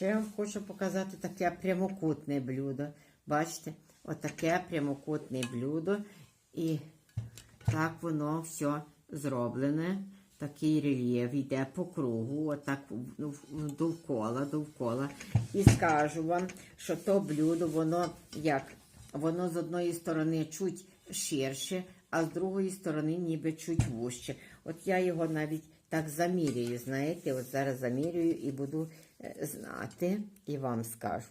Ще я вам хочу показати таке прямокутне блюдо. Бачите, отаке прямокутне блюдо. І так воно все зроблене. Такий рельєф йде по кругу, отак ну, довкола, довкола. І скажу вам, що то блюдо, воно як? Воно з одної сторони чуть ширше, а з другої сторони ніби чуть вужче. От я його навіть так замірюю, знаєте, от зараз замірюю і буду е, знати, і вам скажу.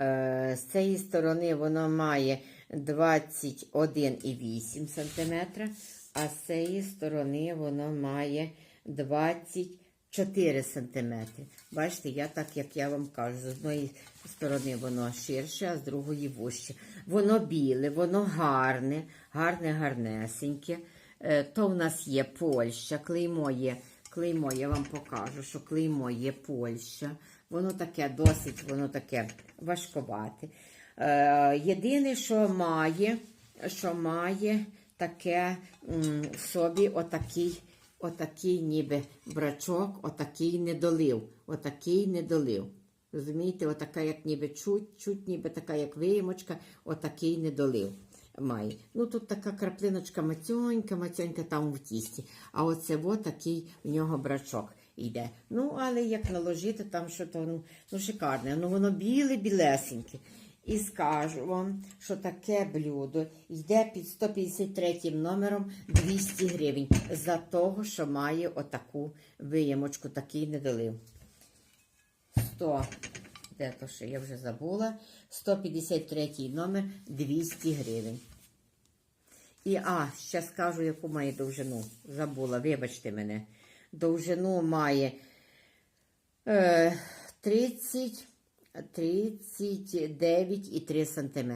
Е, З цієї сторони воно має 21,8 см, а з цієї сторони воно має 24 см. Бачите, я так, як я вам кажу, з одної сторони воно ширше, а з другої вужче. Воно біле, воно гарне, гарне, гарнесеньке. Е, То в нас є Польща, клеймо є. Клеймо, я вам покажу, що клеймо є Польща. Воно таке досить, воно таке важковате. Е, єдине, що має, що має таке в собі отакий, отакий ніби брачок, отакий недолив. Отакий недолив. Розумієте, отака, як ніби чуть, чуть, ніби така, як виємочка, отакий недолив має. Ну тут така краплиночка мацьонька, мацьонька там в тісті. А оце от такий в нього брачок йде. Ну, але як наложити, там що то ну, ну шикарне. Ну воно біле, білесеньке. І скажу вам, що таке блюдо йде під 153 номером 200 гривень за того, що має отаку виємочку, такий недолив. 100. Де то ще я вже забула. 153 номер 200 гривень. І а, ще скажу, яку має довжину. Забула, вибачте мене. Довжину має е, 30, 39,3 см.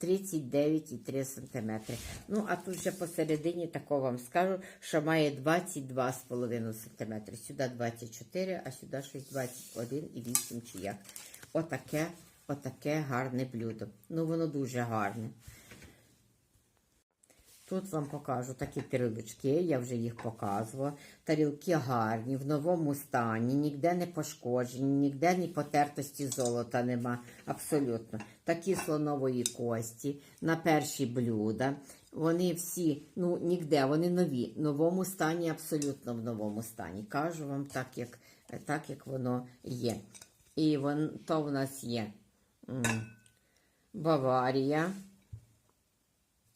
39,3 см. Ну, а тут вже посередині такого вам скажу, що має 22,5 см. Сюди 24, а сюди щось 21,8 чи як. Отаке, отаке гарне блюдо. Ну, воно дуже гарне. Тут вам покажу такі тарілочки, я вже їх показувала. Тарілки гарні, в новому стані, ніде не пошкоджені, ніде ні потертості золота нема. Абсолютно. Такі слонової кості на перші блюда. Вони всі, ну ніде, вони нові, в новому стані, абсолютно в новому стані. Кажу вам так, як, так, як воно є. І вон, то в нас є Баварія.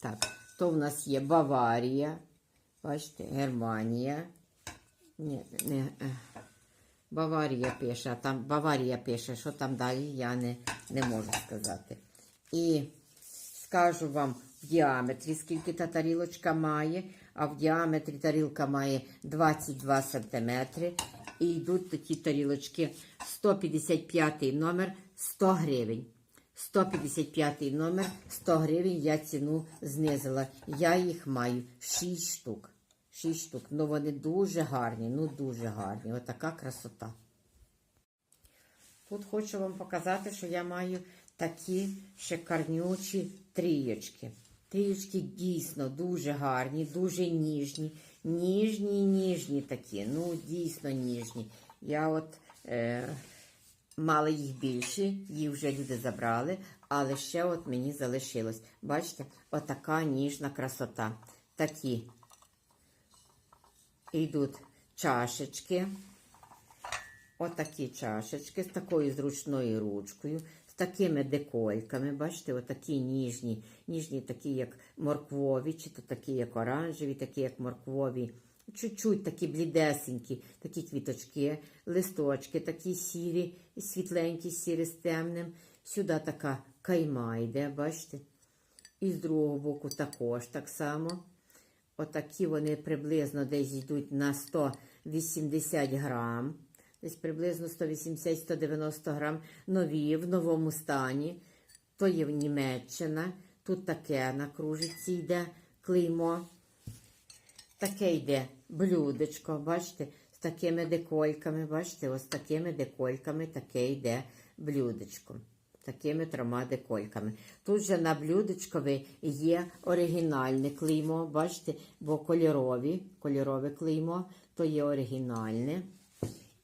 Так, то в нас є Баварія, бачите, Германія. Ні, не, е, Баварія пише, а там Баварія пише, що там далі, я не, не можу сказати. І скажу вам в діаметрі, скільки та тарілочка має, а в діаметрі тарілка має 22 см. І йдуть такі тарілочки 155 номер 100 гривень. 155 номер, 100 гривень я ціну знизила. Я їх маю 6 штук. 6 штук. Ну вони дуже гарні, ну дуже гарні. Отака красота. Тут хочу вам показати, що я маю такі шикарнючі трієчки. Трієчки дійсно дуже гарні, дуже ніжні. Ніжні, ніжні такі. Ну, дійсно ніжні. Я от. Е, Мали їх більше, їх вже люди забрали, але ще от мені залишилось. Бачите, отака ніжна красота. Такі йдуть чашечки. Отакі чашечки з такою зручною ручкою, з такими декольками. Бачите, отакі ніжні, ніжні, такі, як морквові, чи то такі, як оранжеві, такі, як морквові. Чуть-чуть такі блідесенькі, такі квіточки, листочки, такі сірі, світленькі, сірі з темним. Сюди така кайма йде, бачите? І з другого боку також так само. Отакі вони приблизно десь йдуть на 180 грам. Десь приблизно 180-190 грам. Нові в новому стані. То є в Німеччина. Тут таке на кружиці йде клеймо. Таке йде блюдечко, бачите, з такими декольками, бачите, ось такими декольками таке йде блюдечко. Такими трьома декольками. Тут же на блюдечкові є оригінальне клеймо, бачите, бо кольорові, кольорове клеймо, то є оригінальне.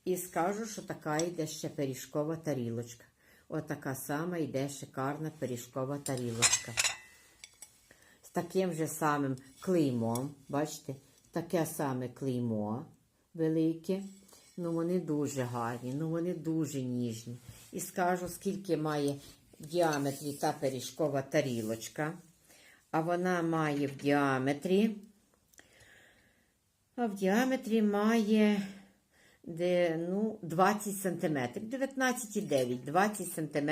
І скажу, що така йде ще пиріжкова тарілочка. Отака сама йде шикарна пиріжкова тарілочка. З таким же самим клеймом, бачите, таке саме клеймо велике. Ну, вони дуже гарні, ну вони дуже ніжні. І скажу, скільки має в діаметрі та пиріжкова тарілочка. А вона має в діаметрі. А в діаметрі має де, ну, 20 см. 19,9, 20 см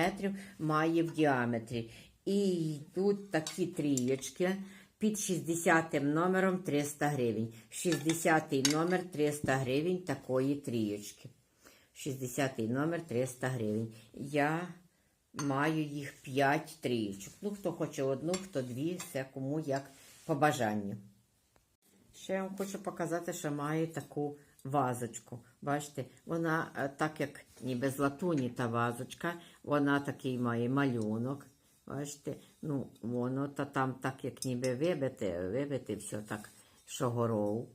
має в діаметрі. І йдуть такі трієчки під 60 номером 300 гривень. 60 номер 300 гривень такої трієчки. 60 номер 300 гривень. Я маю їх 5 трієчок. Ну, хто хоче одну, хто дві, все кому як по бажанню. Ще я вам хочу показати, що маю таку вазочку. Бачите, вона е, так як ніби з латуні та вазочка, вона такий має малюнок. Бачите, ну воно та там так як ніби вибите, вибите все так, що горов.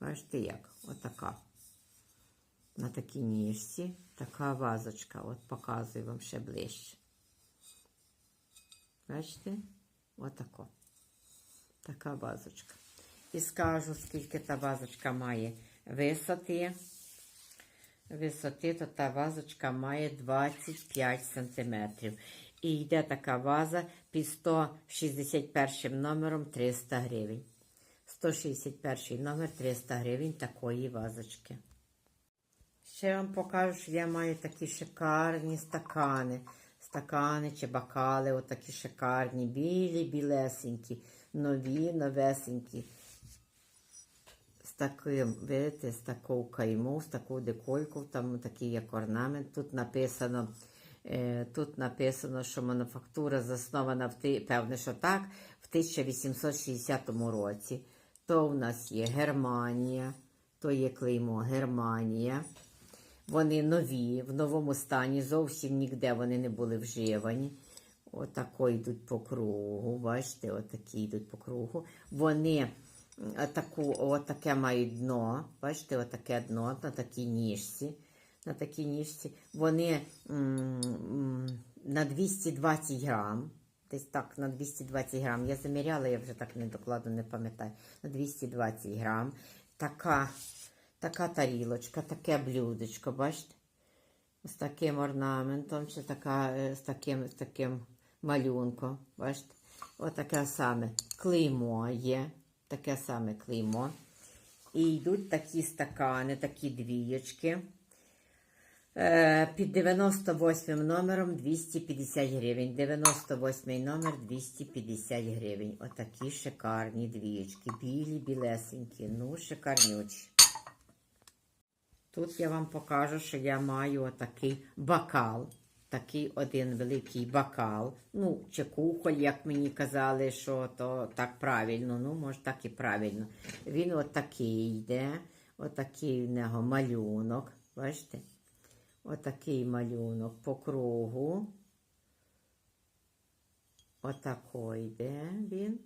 Бачите як? Отака. На такій ніжці така вазочка. От показую вам ще ближче. Бачите? Отако. Така вазочка. І скажу, скільки та вазочка має висоти. Висоти, то та вазочка має 25 см. І йде така ваза під 161 номером 300 гривень. 161 номер 300 гривень такої вазочки. Ще вам покажу, що я маю такі шикарні стакани. Стакани чи бокали, отакі шикарні, білі, білесенькі, нові, новесенькі. Таким, видите, з такою кайму, з такою деколькою, там такий як орнамент. Тут написано, е, тут написано, що мануфактура заснована в певне, що так, в 1860 році. То в нас є Германія, то є клеймо Германія. Вони нові, в новому стані, зовсім ніде вони не були вживані. Отако йдуть по кругу. Бачите, отакі йдуть по кругу. Вони таку, отаке мають дно. Бачите, отаке дно на такій ніжці. На такій ніжці. Вони на 220 грам. Десь так, на 220 грам. Я заміряла, я вже так не докладно не пам'ятаю. На 220 грам. Така, така тарілочка, таке блюдечко, бачите? З таким орнаментом, чи така, е, з таким, з таким малюнком. Бачите? Отаке саме клеймо є. Таке саме клеймо. І йдуть такі стакани, такі двієчки. Е, Під 98 номером 250 гривень. 98 номер 250 гривень. Отакі шикарні двієчки. Білі, білесенькі. Ну, шикарнючі. Тут я вам покажу, що я маю отакий бокал. Такий один великий бокал. Ну, чи кухоль, як мені казали, що то так правильно. Ну, може, так і правильно. Він отакий йде. Отакий в нього малюнок. Бачите? Отакий малюнок по кругу. Отако йде він.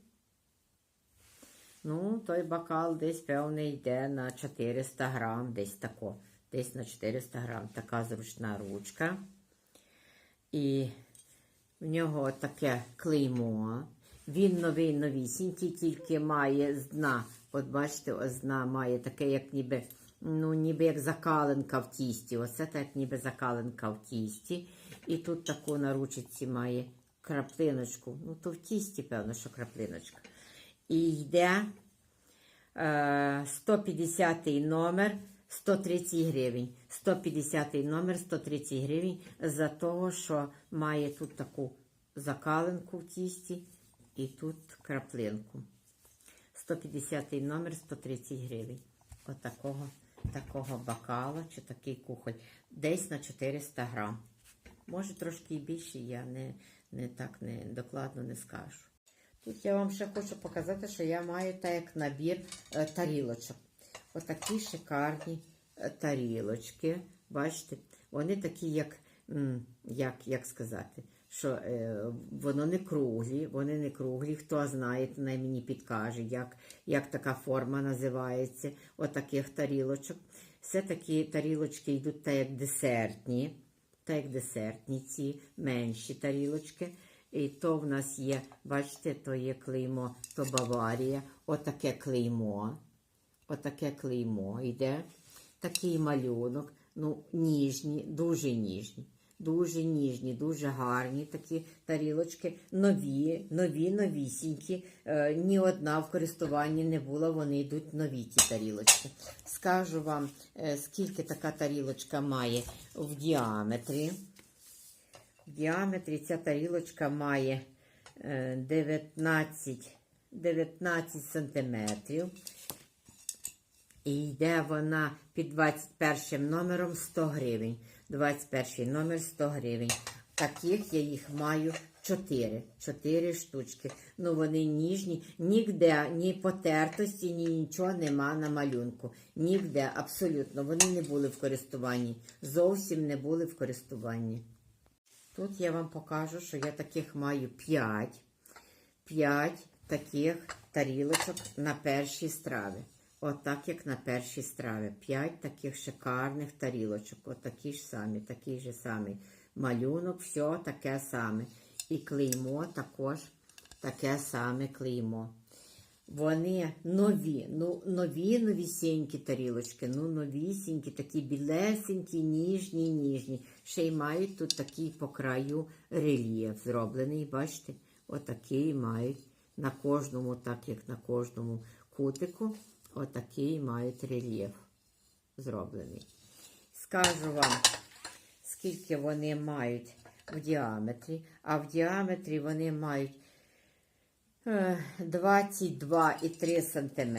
Ну, той бокал десь, певне, йде на 400 грам, десь тако. Десь на 400 грам. Така зручна ручка. І в нього таке клеймо. Він новий новісінький, тільки має з дна. От бачите, ось дна має таке, як ніби, ну, ніби як закаленка в тісті. Оце так, ніби закаленка в тісті. І тут таку на ручці має краплиночку. Ну, то в тісті, певно, що краплиночка. І йде е, 150 номер 130 гривень. 150 номер 130 гривень за того, що має тут таку закаленку в тісті і тут краплинку. 150 номер 130 гривень. Отакого такого бокала чи такий кухоль. Десь на 400 грам. Може трошки і більше, я не, не так не докладно не скажу. Тут я вам ще хочу показати, що я маю так як набір е, тарілочок. Отакі шикарні е, тарілочки. Бачите, вони такі, як, як, як сказати, що е, воно не круглі, вони не круглі. Хто знає, то най мені підкаже, як, як така форма називається, отаких тарілочок. Все такі тарілочки йдуть так як десертні, так як десертні ці менші тарілочки. І то в нас є, бачите, то є клеймо, то Баварія, отаке клеймо. Отаке клеймо йде. Такий малюнок, ну, ніжні, дуже ніжні. Дуже ніжні, дуже гарні такі тарілочки, нові, нові, новісінькі. Е, ні одна в користуванні не була, вони йдуть нові ті тарілочки. Скажу вам, е, скільки така тарілочка має в діаметрі. В діаметрі ця тарілочка має е, 19, 19 сантиметрів. І йде вона під 21 номером 100 гривень. 21 номер 100 гривень. Таких я їх маю 4. 4 штучки. Ну вони ніжні, ніде ні потертості, ні нічого нема на малюнку. Нігде, абсолютно. Вони не були в користуванні. Зовсім не були в користуванні. Тут я вам покажу, що я таких маю 5. 5 таких тарілочок на перші страви. Отак, як на перші страви. 5 таких шикарних тарілочок. Отакі ж самі, такий же самий малюнок, все таке саме. І клеймо також таке саме клеймо. Вони нові, ну нові новісінькі тарілочки, ну новісінькі, такі білесенькі, ніжні, ніжні. Ще й мають тут такий по краю рельєф зроблений. Бачите? Отакий мають на кожному, так як на кожному кутику, отакий мають рельєф зроблений. Скажу вам, скільки вони мають в діаметрі, а в діаметрі вони мають. 22,3 см,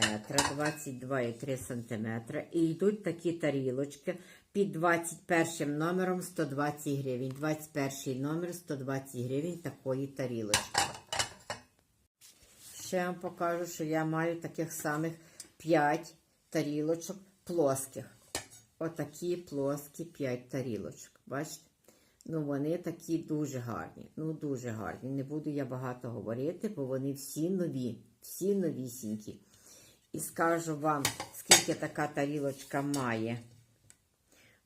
22,3 см. І йдуть такі тарілочки під 21 номером 120 гривень. 21 номер 120 гривень такої тарілочки. Ще вам покажу, що я маю таких самих 5 тарілочок плоских. Отакі плоскі 5 тарілочок. Бачите? Ну, вони такі дуже гарні. Ну, дуже гарні. Не буду я багато говорити, бо вони всі нові, всі новісінькі. І скажу вам, скільки така тарілочка має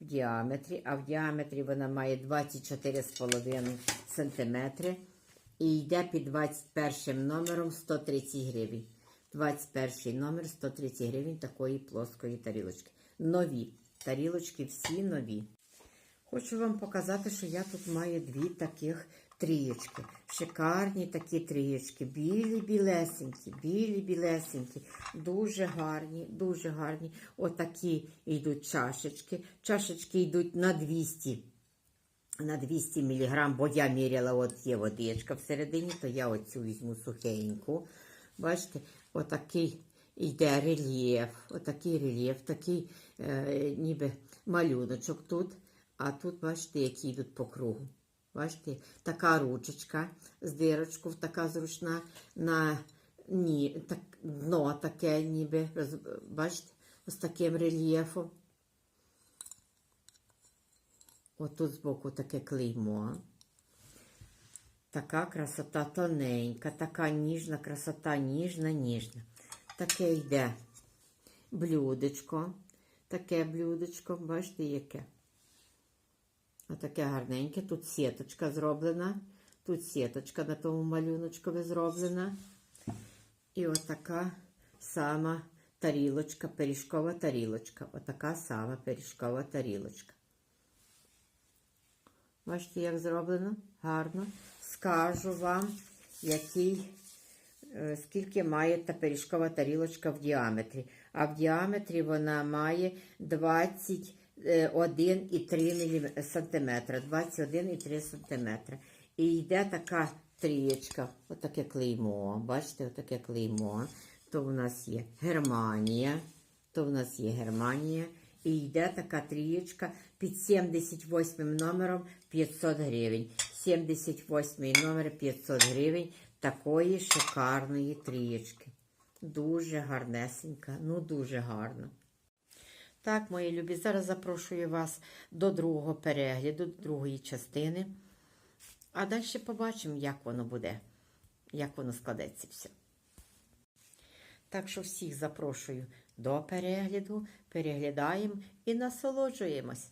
в діаметрі, а в діаметрі вона має 24,5 см. І йде під 21 номером 130 гривень. 21 номер 130 гривень такої плоскої тарілочки. Нові. Тарілочки всі нові. Хочу вам показати, що я тут маю дві таких трієчки. Шикарні такі трієчки. Білі, білесенькі, білі, білесенькі. Дуже гарні, дуже гарні. Отакі йдуть чашечки. Чашечки йдуть на 200 на 200 мг, бо я міряла, от є водичка всередині, то я оцю візьму сухеньку. Бачите, отакий йде рельєф, отакий рельєф, такий е, ніби малюночок тут. А тут, бачите, які йдуть по кругу. Бачите, така ручечка з дирочкою, така зручна на ні, так, дно таке, ніби, бачите, з таким рельєфом. Отут збоку таке клеймо. Така красота тоненька, така ніжна красота, ніжна, ніжна. Таке йде блюдечко. Таке блюдечко, бачите, яке. Отаке гарненьке. Тут сіточка зроблена. Тут сіточка на тому малюночкові зроблена. І отака сама тарілочка, пиріжкова тарілочка. Отака сама пиріжкова тарілочка. Бачите, як зроблено? Гарно. Скажу вам, який, е, скільки має та пиріжкова тарілочка в діаметрі. А в діаметрі вона має 21,3 см. 21,3 см. І йде така трієчка, отаке клеймо. Бачите, отаке клеймо. То в нас є Германія. То в нас є Германія. І йде така трієчка під 78 номером 500 гривень. 78 номер 500 гривень такої шикарної трієчки. Дуже гарнесенька, ну дуже гарно. Так, мої любі, зараз запрошую вас до другого перегляду, до другої частини. А далі побачимо, як воно буде, як воно складеться все. Так що всіх запрошую до перегляду, переглядаємо і насолоджуємось.